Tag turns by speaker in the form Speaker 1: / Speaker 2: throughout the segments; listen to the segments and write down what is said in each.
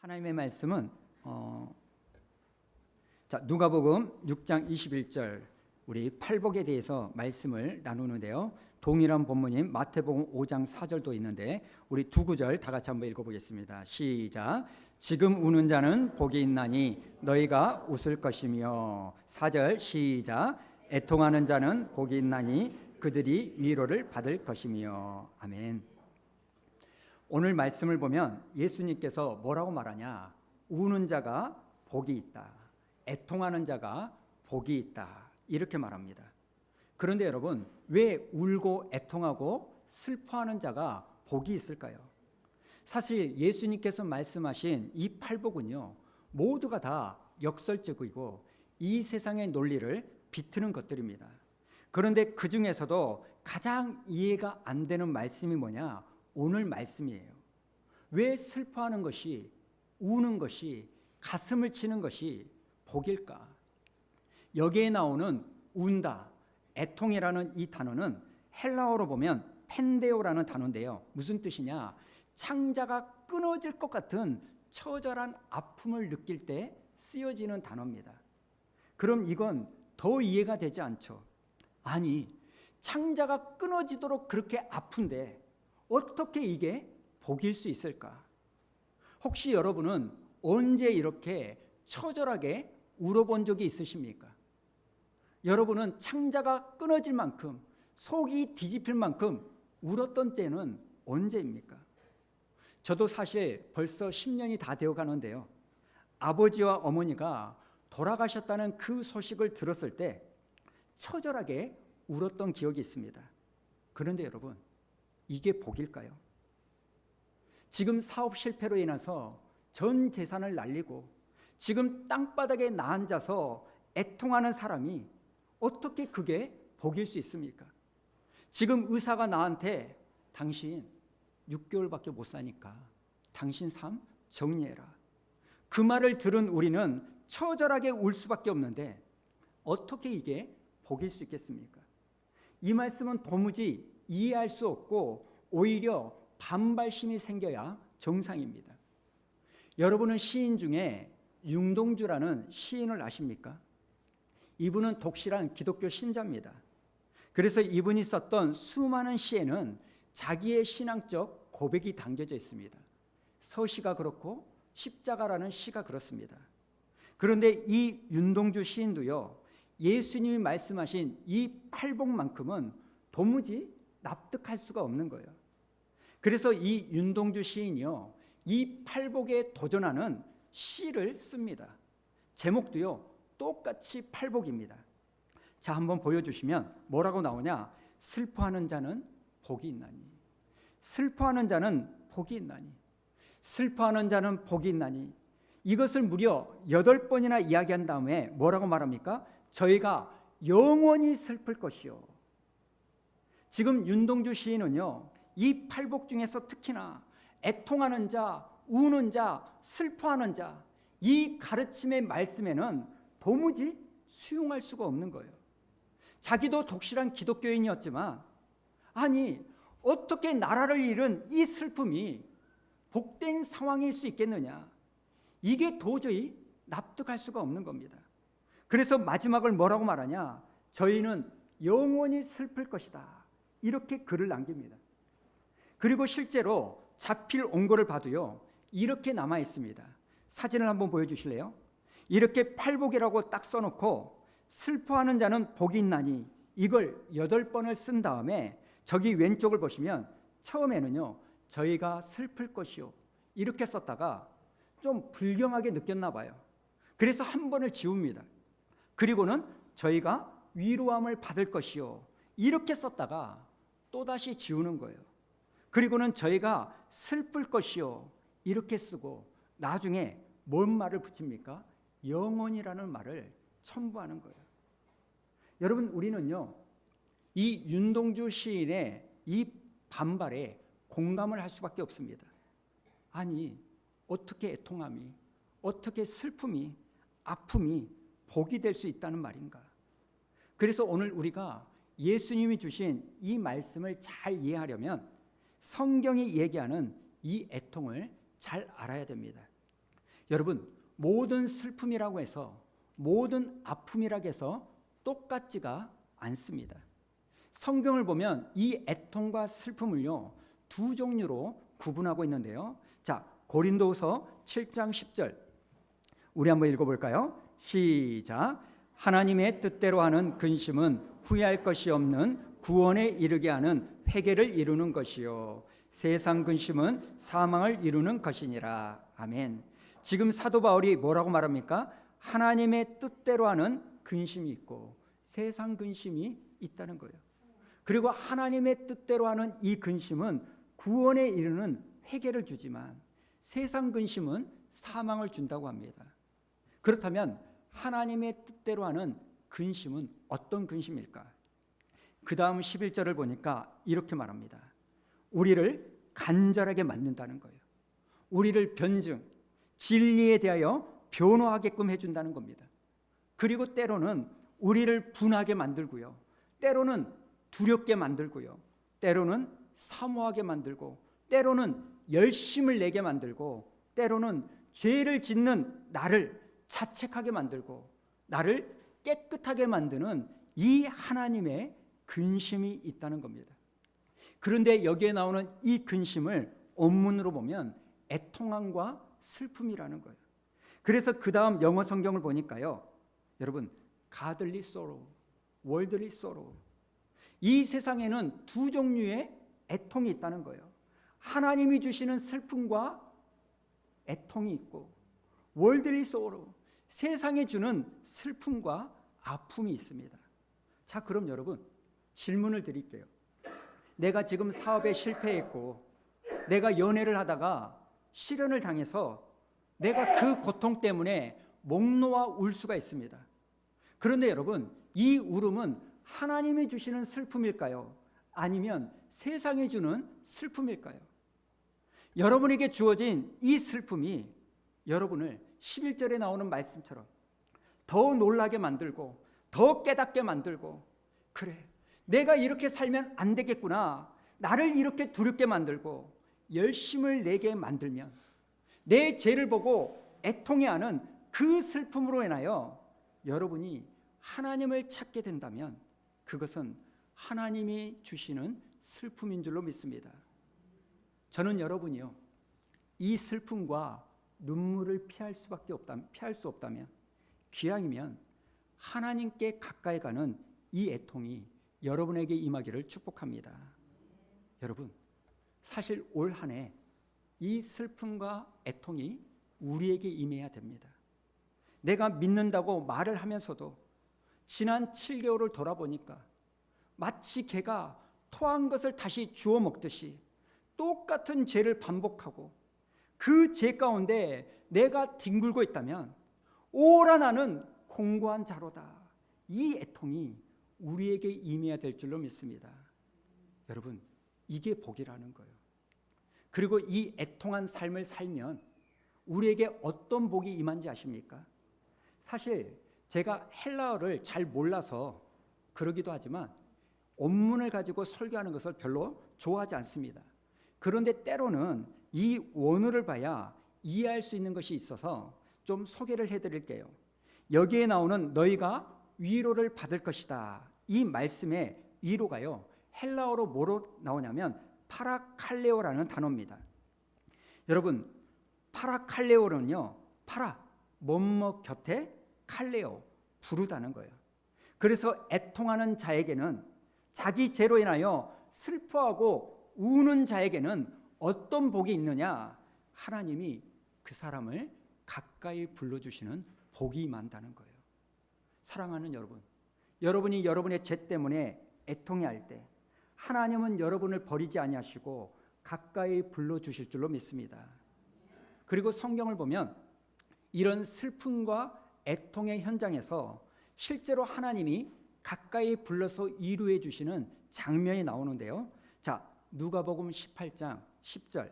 Speaker 1: 하나님의 말씀은 어, 자 누가복음 6장 21절 우리 팔복에 대해서 말씀을 나누는데요. 동일한 본문인 마태복음 5장 4절도 있는데 우리 두 구절 다 같이 한번 읽어보겠습니다. 시작. 지금 우는 자는 복이 있나니 너희가 웃을 것이며 4절 시작. 애통하는 자는 복이 있나니 그들이 위로를 받을 것이며 아멘. 오늘 말씀을 보면 예수님께서 뭐라고 말하냐? 우는 자가 복이 있다. 애통하는 자가 복이 있다. 이렇게 말합니다. 그런데 여러분, 왜 울고 애통하고 슬퍼하는 자가 복이 있을까요? 사실 예수님께서 말씀하신 이 팔복은요, 모두가 다 역설적이고 이 세상의 논리를 비트는 것들입니다. 그런데 그 중에서도 가장 이해가 안 되는 말씀이 뭐냐? 오늘 말씀이에요. 왜 슬퍼하는 것이, 우는 것이, 가슴을 치는 것이 복일까? 여기에 나오는 운다, 애통이라는 이 단어는 헬라어로 보면 펜데오라는 단어인데요. 무슨 뜻이냐? 창자가 끊어질 것 같은 처절한 아픔을 느낄 때 쓰여지는 단어입니다. 그럼 이건 더 이해가 되지 않죠. 아니, 창자가 끊어지도록 그렇게 아픈데 어떻게 이게 복일 수 있을까? 혹시 여러분은 언제 이렇게 처절하게 울어본 적이 있으십니까? 여러분은 창자가 끊어질 만큼 속이 뒤집힐 만큼 울었던 때는 언제입니까? 저도 사실 벌써 10년이 다 되어 가는데요. 아버지와 어머니가 돌아가셨다는 그 소식을 들었을 때 처절하게 울었던 기억이 있습니다. 그런데 여러분, 이게 복일까요? 지금 사업 실패로 인해서 전 재산을 날리고 지금 땅바닥에 나앉아서 애통하는 사람이 어떻게 그게 복일 수 있습니까? 지금 의사가 나한테 당신 6개월밖에 못 사니까 당신 삶 정리해라. 그 말을 들은 우리는 처절하게 울 수밖에 없는데 어떻게 이게 복일 수 있겠습니까? 이 말씀은 도무지 이해할 수 없고 오히려 반발심이 생겨야 정상입니다. 여러분은 시인 중에 융동주라는 시인을 아십니까? 이분은 독실한 기독교 신자입니다. 그래서 이분이 썼던 수많은 시에는 자기의 신앙적 고백이 담겨져 있습니다. 서시가 그렇고 십자가라는 시가 그렇습니다. 그런데 이 윤동주 시인도요, 예수님이 말씀하신 이 팔복만큼은 도무지 납득할 수가 없는 거예요. 그래서 이 윤동주 시인이요, 이 팔복에 도전하는 시를 씁니다. 제목도요, 똑같이 팔복입니다. 자, 한번 보여주시면 뭐라고 나오냐? 슬퍼하는 자는 복이 있나니. 슬퍼하는 자는 복이 있나니. 슬퍼하는 자는 복이 있나니. 이것을 무려 여덟 번이나 이야기한 다음에 뭐라고 말합니까? 저희가 영원히 슬플 것이요. 지금 윤동주 시인은요, 이 팔복 중에서 특히나 애통하는 자, 우는 자, 슬퍼하는 자, 이 가르침의 말씀에는 도무지 수용할 수가 없는 거예요. 자기도 독실한 기독교인이었지만, 아니, 어떻게 나라를 잃은 이 슬픔이 복된 상황일 수 있겠느냐? 이게 도저히 납득할 수가 없는 겁니다. 그래서 마지막을 뭐라고 말하냐? 저희는 영원히 슬플 것이다. 이렇게 글을 남깁니다. 그리고 실제로 자필 온거를 봐도요. 이렇게 남아 있습니다. 사진을 한번 보여 주실래요? 이렇게 팔복이라고 딱 써놓고 슬퍼하는 자는 복이 있나니 이걸 여덟 번을 쓴 다음에 저기 왼쪽을 보시면 처음에는요 저희가 슬플 것이요 이렇게 썼다가 좀 불경하게 느꼈나 봐요. 그래서 한 번을 지웁니다. 그리고는 저희가 위로함을 받을 것이요 이렇게 썼다가 또 다시 지우는 거예요. 그리고는 저희가 슬플 것이요 이렇게 쓰고 나중에 뭔 말을 붙입니까? 영원이라는 말을 첨부하는 거예요. 여러분 우리는요 이 윤동주 시인의 이 반발에 공감을 할 수밖에 없습니다. 아니 어떻게 애통함이 어떻게 슬픔이 아픔이 복이 될 수 있다는 말인가? 그래서 오늘 우리가 예수님이 주신 이 말씀을 잘 이해하려면 성경이 얘기하는 이 애통을 잘 알아야 됩니다. 여러분, 모든 슬픔이라고 해서 모든 아픔이라고 해서 똑같지가 않습니다. 성경을 보면 이 애통과 슬픔을요, 두 종류로 구분하고 있는데요. 자, 고린도후서 7장 10절. 우리 한번 읽어 볼까요? 시작. 하나님의 뜻대로 하는 근심은 후회할 것이 없는 구원에 이르게 하는 회개를 이루는 것이요 세상 근심은 사망을 이루는 것이니라. 아멘. 지금 사도 바울이 뭐라고 말합니까? 하나님의 뜻대로 하는 근심이 있고 세상 근심이 있다는 거예요. 그리고 하나님의 뜻대로 하는 이 근심은 구원에 이르는 회개를 주지만 세상 근심은 사망을 준다고 합니다. 그렇다면 하나님의 뜻대로 하는 근심은 어떤 근심일까? 그 다음 11절을 보니까 이렇게 말합니다. 우리를 간절하게 만든다는 거예요. 우리를 변증, 진리에 대하여 변화하게끔 해준다는 겁니다. 그리고 때로는 우리를 분하게 만들고요. 때로는 두렵게 만들고요. 때로는 사모하게 만들고, 때로는 열심을 내게 만들고, 때로는 죄를 짓는 나를 자책하게 만들고, 나를 깨끗하게 만드는 이 하나님의 근심이 있다는 겁니다. 그런데 여기에 나오는 이 근심을 원문으로 보면 애통함과 슬픔이라는 거예요. 그래서 그 다음 영어 성경을 보니까요. 여러분, godly sorrow, worldly sorrow. 이 세상에는 두 종류의 애통이 있다는 거예요. 하나님이 주시는 슬픔과 애통이 있고, worldly sorrow, 세상에 주는 슬픔과 아픔이 있습니다. 자, 그럼 여러분, 질문을 드릴게요. 내가 지금 사업에 실패했고, 내가 연애를 하다가 실현을 당해서 내가 그 고통 때문에 목 놓아 울 수가 있습니다. 그런데 여러분, 이 울음은 하나님이 주시는 슬픔일까요? 아니면 세상이 주는 슬픔일까요? 여러분에게 주어진 이 슬픔이 여러분을 11절에 나오는 말씀처럼 더 놀라게 만들고 더 깨닫게 만들고 그래 내가 이렇게 살면 안 되겠구나 나를 이렇게 두렵게 만들고 열심을 내게 만들면 내 죄를 보고 애통해하는 그 슬픔으로 인하여 여러분이 하나님을 찾게 된다면 그것은 하나님이 주시는 슬픔인 줄로 믿습니다. 저는 여러분이요 이 슬픔과 눈물을 피할 수밖에 없다 피할 수 없다면 기왕이면 하나님께 가까이 가는 이 애통이 여러분에게 임하기를 축복합니다. 여러분 사실 올 한 해 이 슬픔과 애통이 우리에게 임해야 됩니다. 내가 믿는다고 말을 하면서도 지난 7개월을 돌아보니까 마치 개가 토한 것을 다시 주워 먹듯이 똑같은 죄를 반복하고 그 죄 가운데 내가 뒹굴고 있다면 오라 나는 공고한 자로다. 이 애통이 우리에게 임해야 될 줄로 믿습니다. 여러분, 이게 복이라는 거예요. 그리고 이 애통한 삶을 살면 우리에게 어떤 복이 임한지 아십니까? 사실 제가 헬라어를 잘 몰라서 그러기도 하지만 원문을 가지고 설교하는 것을 별로 좋아하지 않습니다. 그런데 때로는 이 원어를 봐야 이해할 수 있는 것이 있어서 좀 소개를 해드릴게요. 여기에 나오는 너희가 위로를 받을 것이다. 이 말씀의 위로가요. 헬라어로 뭐로 나오냐면 파라칼레오라는 단어입니다. 여러분, 파라칼레오는요, 파라, 뭐뭐 곁에 칼레오, 부르다는 거예요. 그래서 애통하는 자에게는 자기 죄로 인하여 슬퍼하고 우는 자에게는 어떤 복이 있느냐? 하나님이 그 사람을 가까이 불러주시는 복이 임한다는 거예요. 사랑하는 여러분, 여러분이 여러분의 죄 때문에 애통해 할 때 하나님은 여러분을 버리지 아니하시고 가까이 불러 주실 줄로 믿습니다. 그리고 성경을 보면 이런 슬픔과 애통의 현장에서 실제로 하나님이 가까이 불러서 이루해 주시는 장면이 나오는데요. 자, 누가복음 18장 10절.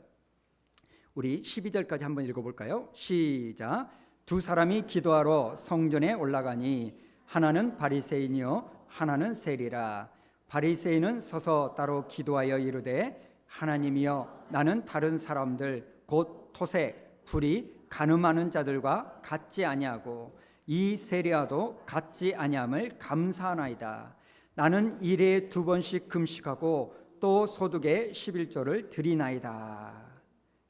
Speaker 1: 우리 12절까지 한번 읽어 볼까요? 시작. 두 사람이 기도하러 성전에 올라가니 하나는 바리새인이요 하나는 세리라. 바리새인은 서서 따로 기도하여 이르되 하나님이여 나는 다른 사람들 곧 토색 불이 가늠하는 자들과 같지 아니하고 이 세리와도 같지 아니함을 감사하나이다. 나는 일에 두 번씩 금식하고 또 소득의 11조를 드리나이다.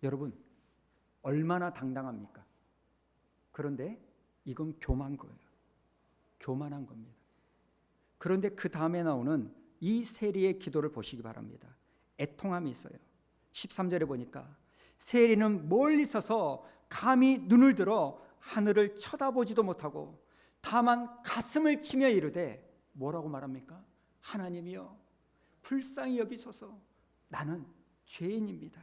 Speaker 1: 여러분 얼마나 당당합니까? 그런데 이건 교만 거예요. 교만한 겁니다. 그런데 그 다음에 나오는 이 세리의 기도를 보시기 바랍니다. 애통함이 있어요. 13절에 보니까 세리는 멀리 서서 감히 눈을 들어 하늘을 쳐다보지도 못하고 다만 가슴을 치며 이르되 뭐라고 말합니까? 하나님이여 불쌍히 여기소서 나는 죄인입니다.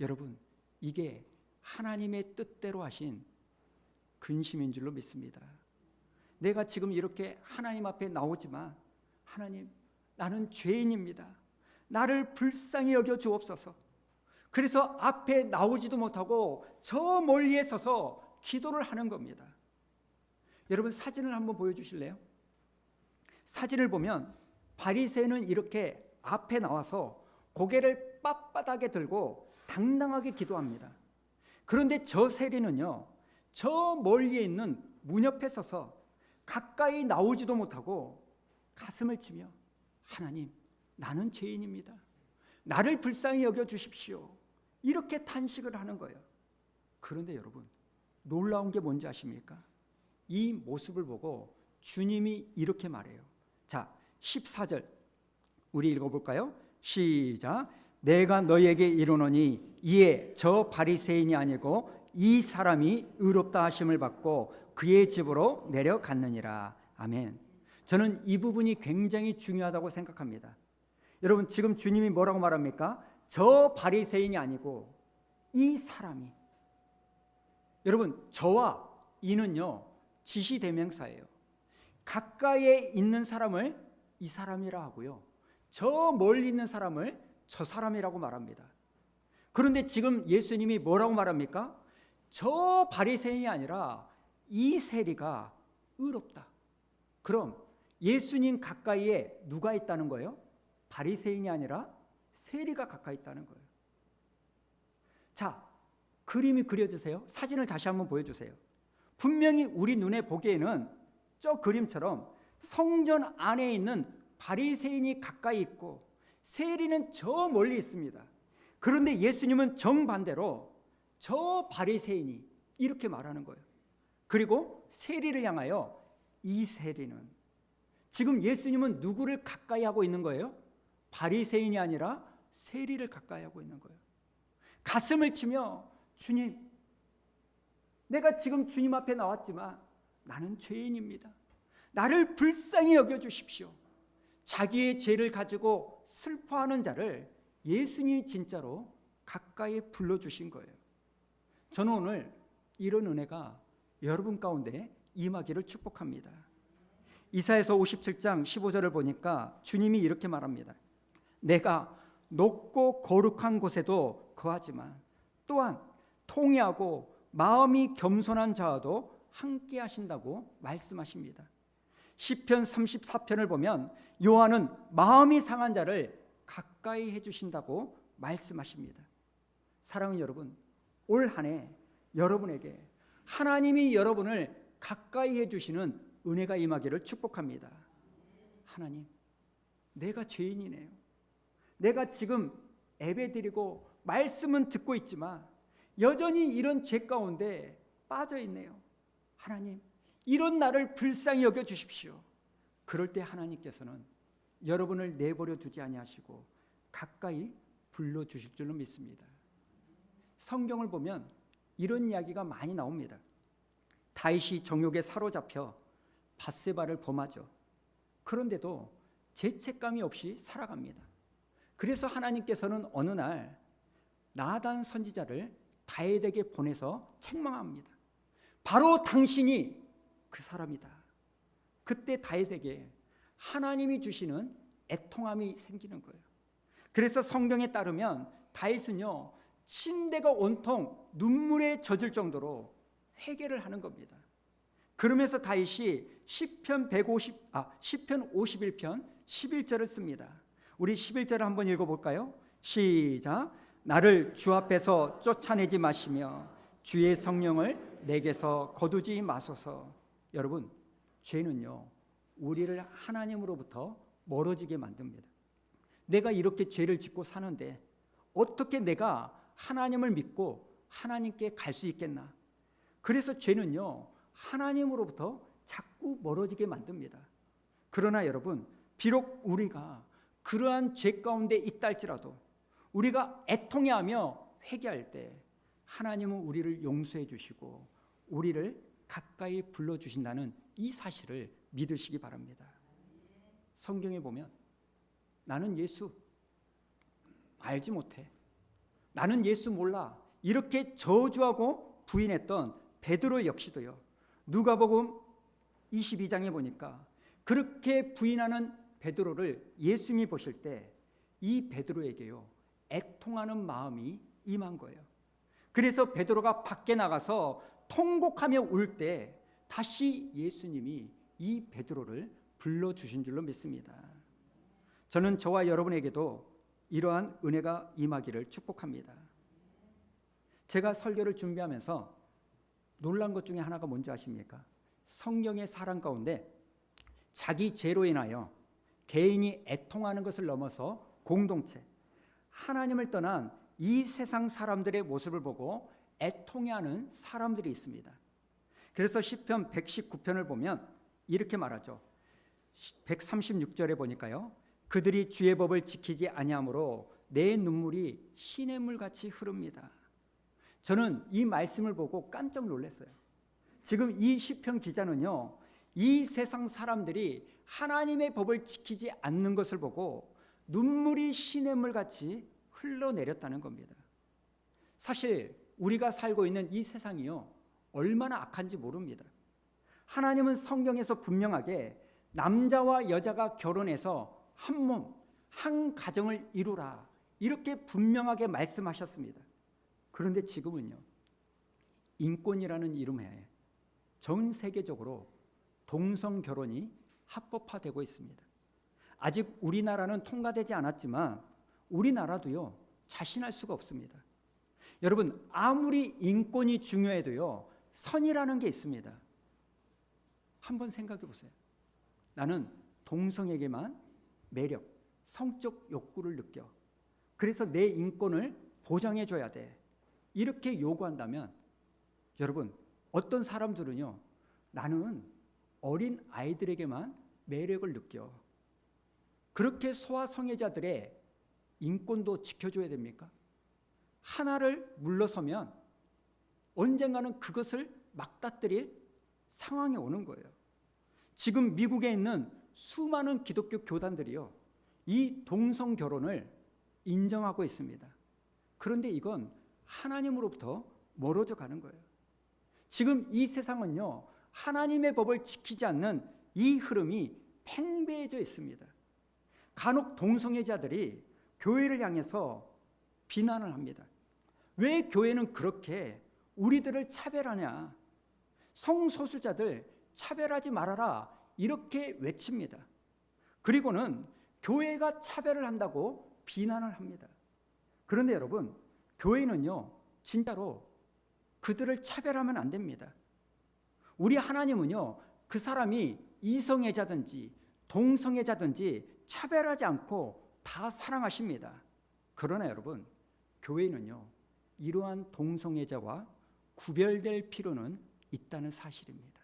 Speaker 1: 여러분 이게 하나님의 뜻대로 하신 근심인 줄로 믿습니다. 내가 지금 이렇게 하나님 앞에 나오지만 하나님 나는 죄인입니다. 나를 불쌍히 여겨 주옵소서. 그래서 앞에 나오지도 못하고 저 멀리에 서서 기도를 하는 겁니다. 여러분 사진을 한번 보여 주실래요? 사진을 보면 바리새는 이렇게 앞에 나와서 고개를 빳빳하게 들고 당당하게 기도합니다. 그런데 저 세리는요, 저 멀리에 있는 문 옆에 서서 가까이 나오지도 못하고 가슴을 치며 하나님, 나는 죄인입니다. 나를 불쌍히 여겨 주십시오. 이렇게 탄식을 하는 거예요. 그런데 여러분, 놀라운 게 뭔지 아십니까? 이 모습을 보고 주님이 이렇게 말해요. 자, 14절. 우리 읽어볼까요? 시작. 내가 너에게 이르노니 이에 저 바리새인이 아니고 이 사람이 의롭다 하심을 받고 그의 집으로 내려갔느니라. 아멘. 저는 이 부분이 굉장히 중요하다고 생각합니다. 여러분 지금 주님이 뭐라고 말합니까? 저 바리새인이 아니고 이 사람이 여러분 저와 이는요 지시 대명사예요. 가까이에 있는 사람을 이 사람이라 하고요. 저 멀리 있는 사람을 저 사람이라고 말합니다. 그런데 지금 예수님이 뭐라고 말합니까? 저 바리새인이 아니라 이 세리가 의롭다. 그럼 예수님 가까이에 누가 있다는 거예요? 바리새인이 아니라 세리가 가까이 있다는 거예요. 자, 그림이 그려주세요. 사진을 다시 한번 보여주세요. 분명히 우리 눈에 보기에는 저 그림처럼 성전 안에 있는 바리새인이 가까이 있고 세리는 저 멀리 있습니다. 그런데 예수님은 정반대로 저 바리새인이 이렇게 말하는 거예요. 그리고 세리를 향하여 이 세리는 지금 예수님은 누구를 가까이 하고 있는 거예요? 바리새인이 아니라 세리를 가까이 하고 있는 거예요. 가슴을 치며 주님 내가 지금 주님 앞에 나왔지만 나는 죄인입니다. 나를 불쌍히 여겨 주십시오. 자기의 죄를 가지고 슬퍼하는 자를 예수님이 진짜로 가까이 불러 주신 거예요. 저는 오늘 이런 은혜가 여러분 가운데 임하기를 축복합니다. 이사에서 57장 15절을 보니까 주님이 이렇게 말합니다. 내가 높고 거룩한 곳에도 거하지만 또한 통회하고 마음이 겸손한 자와도 함께 하신다고 말씀하십니다. 시편 34편을 보면 요한은 마음이 상한 자를 가까이 해 주신다고 말씀하십니다. 사랑하는 여러분, 올 한 해 여러분에게 하나님이 여러분을 가까이 해 주시는 은혜가 임하기를 축복합니다. 하나님, 내가 죄인이네요. 내가 지금 예배 드리고 말씀은 듣고 있지만 여전히 이런 죄 가운데 빠져 있네요. 하나님, 이런 나를 불쌍히 여겨 주십시오. 그럴 때 하나님께서는 여러분을 내버려 두지 아니하시고 가까이 불러 주실 줄로 믿습니다. 성경을 보면 이런 이야기가 많이 나옵니다. 다윗이 정욕에 사로잡혀 바세바를 범하죠. 그런데도 죄책감이 없이 살아갑니다. 그래서 하나님께서는 어느 날 나단 선지자를 다윗에게 보내서 책망합니다. 바로 당신이 그 사람이다. 그때 다윗에게 하나님이 주시는 애통함이 생기는 거예요. 그래서 성경에 따르면 다윗은요 침대가 온통 눈물에 젖을 정도로 회개를 하는 겁니다. 그러면서 다윗이 시편 150 아, 시편 51편 11절을 씁니다. 우리 11절을 한번 읽어 볼까요? 시작. 나를 주 앞에서 쫓아내지 마시며 주의 성령을 내게서 거두지 마소서. 여러분, 죄는요, 우리를 하나님으로부터 멀어지게 만듭니다. 내가 이렇게 죄를 짓고 사는데 어떻게 내가 하나님을 믿고 하나님께 갈 수 있겠나? 그래서 죄는요, 하나님으로부터 자꾸 멀어지게 만듭니다. 그러나 여러분, 비록 우리가 그러한 죄 가운데 있다 할지라도 우리가 애통해하며 회개할 때 하나님은 우리를 용서해 주시고 우리를 가까이 불러 주신다는 이 사실을 믿으시기 바랍니다. 성경에 보면 나는 예수 알지 못해. 나는 예수 몰라. 이렇게 저주하고 부인했던 베드로 역시도요. 누가복음 22장에 보니까 그렇게 부인하는 베드로를 예수님이 보실 때 이 베드로에게요. 애통하는 마음이 임한 거예요. 그래서 베드로가 밖에 나가서 통곡하며 울 때 다시 예수님이 이 베드로를 불러 주신 줄로 믿습니다. 저는 저와 여러분에게도 이러한 은혜가 임하기를 축복합니다. 제가 설교를 준비하면서 놀란 것 중에 하나가 뭔지 아십니까? 성경의 사람 가운데 자기 죄로 인하여 개인이 애통하는 것을 넘어서 공동체, 하나님을 떠난 이 세상 사람들의 모습을 보고 애통해하는 사람들이 있습니다. 그래서 시편 119편을 보면 이렇게 말하죠. 136절에 보니까요. 그들이 주의 법을 지키지 아니하므로 내 눈물이 시냇 물 같이 흐릅니다. 저는 이 말씀을 보고 깜짝 놀랐어요. 지금 이 시편 기자는요. 이 세상 사람들이 하나님의 법을 지키지 않는 것을 보고 눈물이 시냇물 같이 흘러내렸다는 겁니다. 사실 우리가 살고 있는 이 세상이요. 얼마나 악한지 모릅니다. 하나님은 성경에서 분명하게 남자와 여자가 결혼해서 한 몸, 한 가정을 이루라. 이렇게 분명하게 말씀하셨습니다. 그런데 지금은요. 인권이라는 이름에 전 세계적으로 동성 결혼이 합법화되고 있습니다. 아직 우리나라는 통과되지 않았지만 우리나라도요. 자신할 수가 없습니다. 여러분, 아무리 인권이 중요해도요. 선이라는 게 있습니다. 한번 생각해 보세요. 나는 동성에게만 매력, 성적 욕구를 느껴. 그래서 내 인권을 보장해 줘야 돼. 이렇게 요구한다면 여러분, 어떤 사람들은요. 나는 어린 아이들에게만 매력을 느껴. 그렇게 소아성애자들의 인권도 지켜줘야 됩니까? 하나를 물러서면 언젠가는 그것을 막다뜨릴 상황이 오는 거예요. 지금 미국에 있는 수많은 기독교 교단들이요. 이 동성 결혼을 인정하고 있습니다. 그런데 이건 하나님으로부터 멀어져 가는 거예요. 지금 이 세상은요. 하나님의 법을 지키지 않는 이 흐름이 팽배해져 있습니다. 간혹 동성애자들이 교회를 향해서 비난을 합니다. 왜 교회는 그렇게 우리들을 차별하냐? 성소수자들 차별하지 말아라. 이렇게 외칩니다. 그리고는 교회가 차별을 한다고 비난을 합니다. 그런데 여러분, 교회는요, 진짜로 그들을 차별하면 안 됩니다. 우리 하나님은요, 그 사람이 이성애자든지 동성애자든지 차별하지 않고 다 사랑하십니다. 그러나 여러분, 교회는요, 이러한 동성애자와 구별될 필요는 있다는 사실입니다.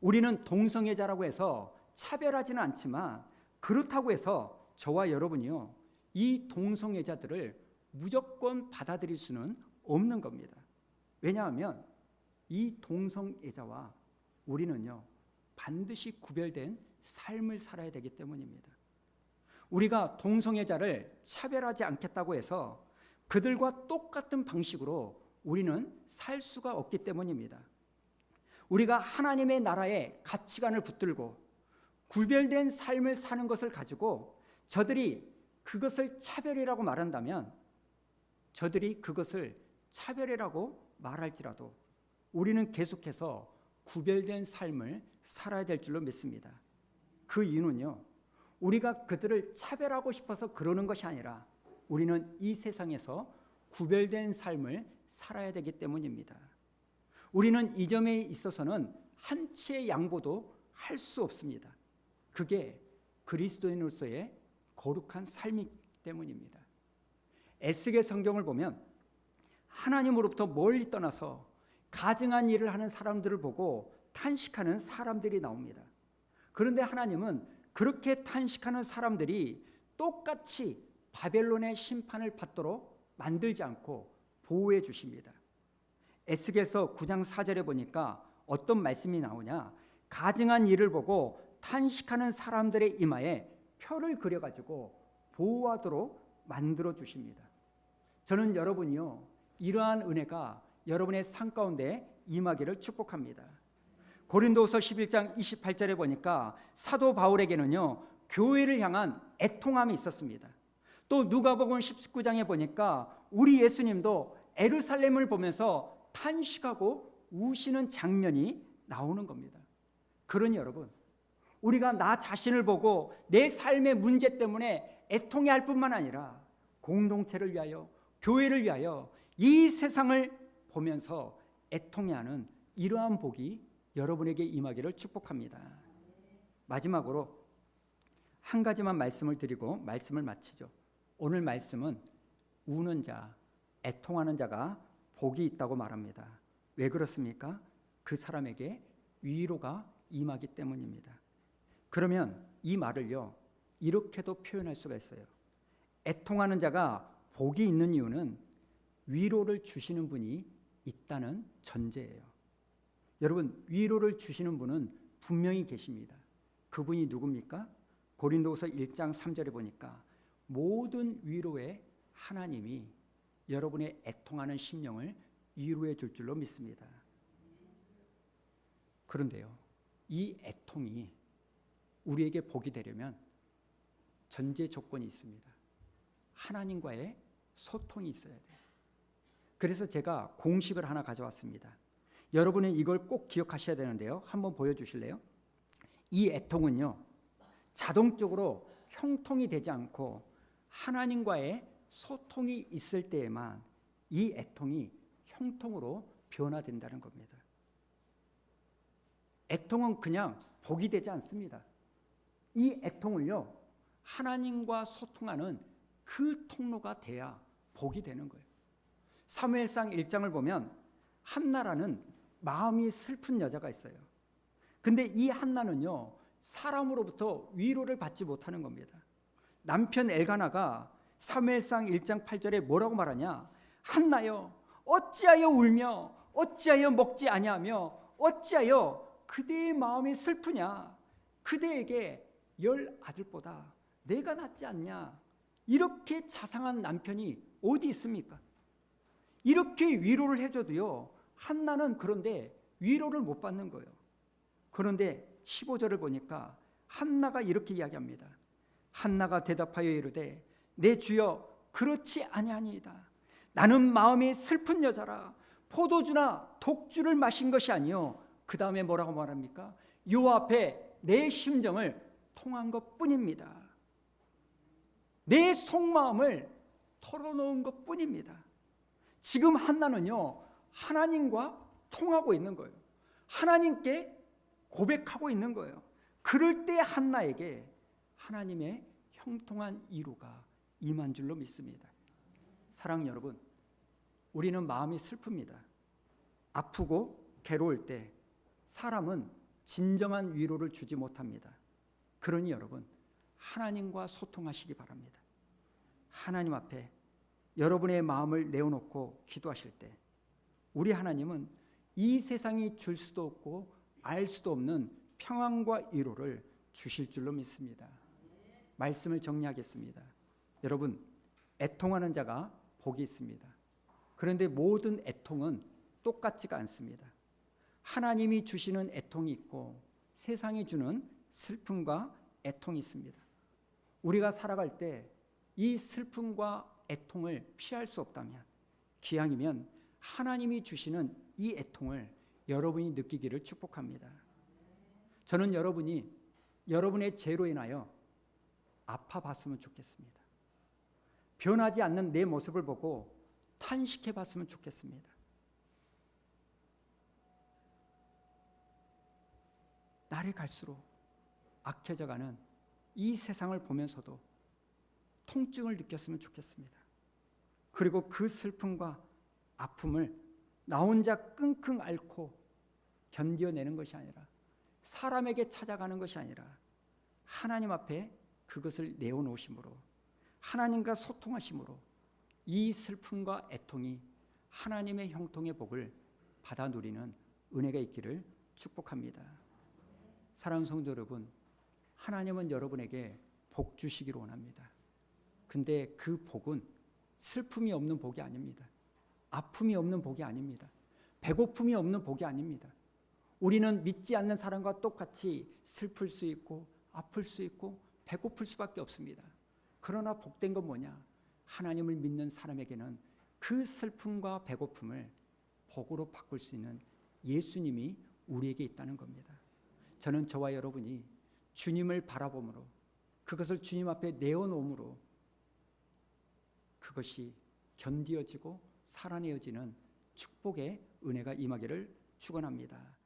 Speaker 1: 우리는 동성애자라고 해서 차별하지는 않지만 그렇다고 해서 저와 여러분이요, 이 동성애자들을 무조건 받아들일 수는 없는 겁니다. 왜냐하면 이 동성애자와 우리는요, 반드시 구별된 삶을 살아야 되기 때문입니다. 우리가 동성애자를 차별하지 않겠다고 해서 그들과 똑같은 방식으로 우리는 살 수가 없기 때문입니다. 우리가 하나님의 나라의 가치관을 붙들고 구별된 삶을 사는 것을 가지고 저들이 그것을 차별이라고 말한다면 저들이 그것을 차별이라고 말할지라도 우리는 계속해서 구별된 삶을 살아야 될 줄로 믿습니다. 그 이유는요. 우리가 그들을 차별하고 싶어서 그러는 것이 아니라 우리는 이 세상에서 구별된 삶을 살아야 되기 때문입니다. 우리는 이 점에 있어서는 한치의 양보도 할 수 없습니다. 그게 그리스도인으로서의 거룩한 삶이기 때문입니다. 에스겔 성경을 보면 하나님으로부터 멀리 떠나서 가증한 일을 하는 사람들을 보고 탄식하는 사람들이 나옵니다. 그런데 하나님은 그렇게 탄식하는 사람들이 똑같이 바벨론의 심판을 받도록 만들지 않고 보호해 주십니다. 에스겔서 9장 4절에 보니까 어떤 말씀이 나오냐? 가증한 일을 보고 탄식하는 사람들의 이마에 표를 그려 가지고 보호하도록 만들어 주십니다. 저는 여러분이요. 이러한 은혜가 여러분의 삶 가운데 임하기를 축복합니다. 고린도서 11장 28절에 보니까 사도 바울에게는요. 교회를 향한 애통함이 있었습니다. 또 누가복음 19장에 보니까 우리 예수님도 에루살렘을 보면서 탄식하고 우시는 장면이 나오는 겁니다. 그러니 여러분, 우리가 나 자신을 보고 내 삶의 문제 때문에 애통해 할 뿐만 아니라 공동체를 위하여 교회를 위하여 이 세상을 보면서 애통해하는 이러한 복이 여러분에게 임하기를 축복합니다. 마지막으로 한 가지만 말씀을 드리고 말씀을 마치죠. 오늘 말씀은 우는 자, 애통하는 자가 복이 있다고 말합니다. 왜 그렇습니까? 그 사람에게 위로가 임하기 때문입니다. 그러면 이 말을요, 이렇게도 표현할 수가 있어요. 애통하는 자가 복이 있는 이유는 위로를 주시는 분이 있다는 전제예요. 여러분, 위로를 주시는 분은 분명히 계십니다. 그분이 누굽니까? 고린도서 1장 3절에 보니까 모든 위로에 하나님이 여러분의 애통하는 심령을 위로해 줄 줄로 믿습니다. 그런데요, 이 애통이 우리에게 복이 되려면 전제 조건이 있습니다. 하나님과의 소통이 있어야 돼요. 그래서 제가 공식을 하나 가져왔습니다. 여러분은 이걸 꼭 기억하셔야 되는데요. 한번 보여주실래요? 이 애통은요, 자동적으로 형통이 되지 않고 하나님과의 소통이 있을 때에만 이 애통이 형통으로 변화된다는 겁니다. 애통은 그냥 복이 되지 않습니다. 이 애통을요, 하나님과 소통하는 그 통로가 돼야 복이 되는 거예요. 사무엘상 1장을 보면 한나라는 마음이 슬픈 여자가 있어요. 근데 이 한나는요, 사람으로부터 위로를 받지 못하는 겁니다. 남편 엘가나가 사무엘상 1장 8절에 뭐라고 말하냐? 한나여 어찌하여 울며 어찌하여 먹지 아니하며 어찌하여 그대의 마음이 슬프냐? 그대에게 열 아들보다 내가 낫지 않냐? 이렇게 자상한 남편이 어디 있습니까? 이렇게 위로를 해줘도요, 한나는 그런데 위로를 못 받는 거예요. 그런데 15절을 보니까 한나가 이렇게 이야기합니다. 한나가 대답하여 이르되 내 주여 그렇지 아니하니이다. 나는 마음이 슬픈 여자라 포도주나 독주를 마신 것이 아니요 그 다음에 뭐라고 말합니까? 요 앞에 내 심정을 통한 것 뿐입니다. 내 속마음을 털어놓은 것 뿐입니다. 지금 한나는요 하나님과 통하고 있는 거예요. 하나님께 고백하고 있는 거예요. 그럴 때 한나에게 하나님의 형통한 이루가 임한 줄로 믿습니다. 사랑 여러분, 우리는 마음이 슬픕니다. 아프고 괴로울 때 사람은 진정한 위로를 주지 못합니다. 그러니 여러분, 하나님과 소통하시기 바랍니다. 하나님 앞에 여러분의 마음을 내어놓고 기도하실 때 우리 하나님은 이 세상이 줄 수도 없고 알 수도 없는 평안과 위로를 주실 줄로 믿습니다. 말씀을 정리하겠습니다. 여러분, 애통하는 자가 복이 있습니다. 그런데 모든 애통은 똑같지가 않습니다. 하나님이 주시는 애통이 있고 세상이 주는 슬픔과 애통이 있습니다. 우리가 살아갈 때 이 슬픔과 애통을 피할 수 없다면 기왕이면 하나님이 주시는 이 애통을 여러분이 느끼기를 축복합니다. 저는 여러분이 여러분의 죄로 인하여 아파 봤으면 좋겠습니다. 변하지 않는 내 모습을 보고 탄식해 봤으면 좋겠습니다. 날이 갈수록 악해져 가는 이 세상을 보면서도 통증을 느꼈으면 좋겠습니다. 그리고 그 슬픔과 아픔을 나 혼자 끙끙 앓고 견뎌내는 것이 아니라 사람에게 찾아가는 것이 아니라 하나님 앞에 그것을 내어놓으심으로 하나님과 소통하심으로 이 슬픔과 애통이 하나님의 형통의 복을 받아 누리는 은혜가 있기를 축복합니다. 사랑하는 성도 여러분, 하나님은 여러분에게 복 주시기를 원합니다. 근데 그 복은 슬픔이 없는 복이 아닙니다. 아픔이 없는 복이 아닙니다. 배고픔이 없는 복이 아닙니다. 우리는 믿지 않는 사람과 똑같이 슬플 수 있고 아플 수 있고 배고플 수밖에 없습니다. 그러나 복된 건 뭐냐? 하나님을 믿는 사람에게는 그 슬픔과 배고픔을 복으로 바꿀 수 있는 예수님이 우리에게 있다는 겁니다. 저는 저와 여러분이 주님을 바라봄으로 그것을 주님 앞에 내어놓음으로 그것이 견디어지고 살아내어지는 축복의 은혜가 임하기를 축원합니다.